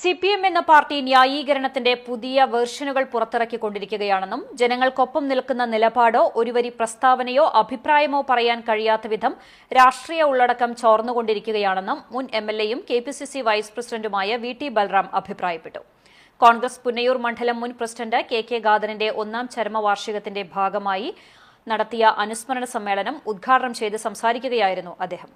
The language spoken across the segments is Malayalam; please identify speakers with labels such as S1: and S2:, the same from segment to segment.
S1: സി പി എം എന്ന പാർട്ടി ന്യായീകരണത്തിന്റെ പുതിയ വേർഷനുകൾ പുറത്തിറക്കിക്കൊണ്ടിരിക്കുകയാണെന്നും ജനങ്ങൾക്കൊപ്പം നിൽക്കുന്ന നിലപാടോ ഒരുവരി പ്രസ്താവനയോ അഭിപ്രായമോ പറയാൻ കഴിയാത്ത വിധം രാഷ്ട്രീയ ഉള്ളടക്കം ചോർന്നുകൊണ്ടിരിക്കുകയാണെന്നും മുൻ എം എൽ എയും K P C C vice പ്രസിഡന്റുമായ വി ടി ബൽറാം അഭിപ്രായപ്പെട്ടു. കോൺഗ്രസ് പുന്നയൂർ മണ്ഡലം മുൻ പ്രസിഡന്റ് കെ കെ ഗാദറിന്റെ ഒന്നാം ചരമവാർഷികത്തിന്റെ ഭാഗമായി നടത്തിയ അനുസ്മരണ സമ്മേളനം ഉദ്ഘാടനം ചെയ്ത് സംസാരിക്കുകയായിരുന്നു അദ്ദേഹം.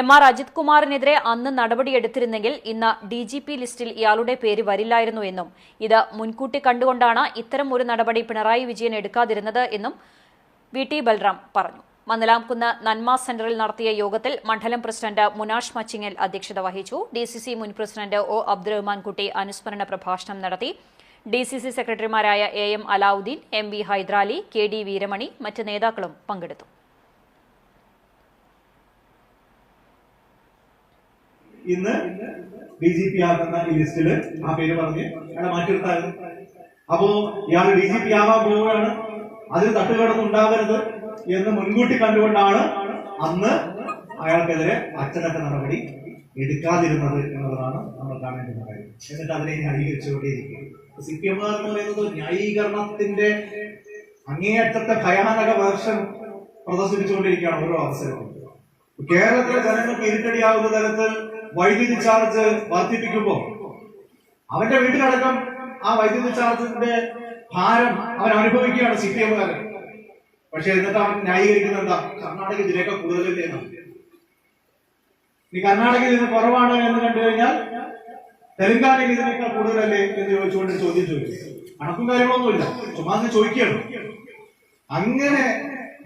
S1: എം ആർ അജിത് കുമാറിനെതിരെ അന്ന് നടപടിയെടുത്തിരുന്നെങ്കിൽ ഇന്ന് ഡി ജി പി ലിസ്റ്റിൽ ഇയാളുടെ പേര് വരില്ലായിരുന്നു എന്നും. ഇത് മുൻകൂട്ടി കണ്ടുകൊണ്ടാണ് ഇത്തരം ഒരു നടപടി പിണറായി വിജയൻ എടുക്കാതിരുന്നത് എന്നും വി ടി ബൽറാം പറഞ്ഞു. മന്നലാംകുന്ന് നന്മ സെന്ററിൽ നടത്തിയ യോഗത്തിൽ മണ്ഡലം പ്രസിഡന്റ് മുനാഷ് മച്ചിങ്ങൽ അധ്യക്ഷത വഹിച്ചു. ഡി സി സി മുൻ പ്രസിഡന്റ് ഒ അബ്ദുറഹ്മാൻ കുട്ടി അനുസ്മരണ പ്രഭാഷണം നടത്തി. ഡി സി സി സെക്രട്ടറിമാരായ A M Alavudheen M V Hydarali K D Veeramani മറ്റ് നേതാക്കളും പങ്കെടുത്തു.
S2: ഇന്ന് ഡി ജി പി ആകുന്ന ഈ ലിസ്റ്റിൽ ആ പേര് പറഞ്ഞ് അയാളെ മാറ്റിയെടുത്തായിരുന്നു അപ്പോ ഇയാൾ ഡി ജി പി ആവാൻ പോവുകയാണ്. അതിൽ തട്ടുകടന്ന് ഉണ്ടാകരുത് എന്ന് മുൻകൂട്ടി കണ്ടുകൊണ്ടാണ് അന്ന് അയാൾക്കെതിരെ അച്ചടക്ക നടപടി എടുക്കാതിരുന്നത് എന്നുള്ളതാണ് നമ്മൾ കാണേണ്ടുന്ന കാര്യം. എന്നിട്ട് അതിനെ ന്യായീകരിച്ചുകൊണ്ടേയിരിക്കുക സി പി എം എന്ന് പറയുന്നത് ന്യായീകരണത്തിന്റെ അങ്ങേയറ്റത്തെ ഭയാനക വർഷം പ്രദർശിപ്പിച്ചുകൊണ്ടിരിക്കുകയാണ് ഓരോ അവസരവും. കേരളത്തിലെ ജനങ്ങൾക്ക് ഇരുട്ടടിയാവുന്ന തരത്തിൽ വൈദ്യുതി ചാർജ് വർദ്ധിപ്പിക്കുമ്പോൾ അവന്റെ വീട്ടിലടക്കം ആ വൈദ്യുതി ചാർജിന്റെ ഭാരം അവൻ അനുഭവിക്കുകയാണ് സി പി എമ്മുകാരൻ പക്ഷെ എന്നിട്ട് അവൻ ന്യായീകരിക്കുന്നത് എന്താ? കർണാടക ഇതിനേക്കാൾ കൂടുതലല്ലേ. ഇനി കർണാടകയിൽ ഇതിന് കുറവാണ് എന്ന് കണ്ടു കഴിഞ്ഞാൽ തെലങ്കാനയിൽ ഇതിനേക്കാൾ കൂടുതലല്ലേ എന്ന് ചോദിച്ചുകൊണ്ട് ചോദ്യം ചോദിച്ചു കണക്കും കാര്യങ്ങളൊന്നുമില്ല. ചുമ്മാ ചോദിക്കുകയാണ്. അങ്ങനെ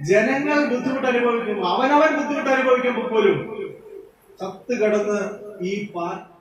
S2: ജനങ്ങൾ ബുദ്ധിമുട്ട് അനുഭവിക്കുമ്പോൾ അവനവൻ ബുദ്ധിമുട്ട് അനുഭവിക്കുമ്പോൾ പോലും ചത്ത് കിടന്ന് ഈ പാർട്ടി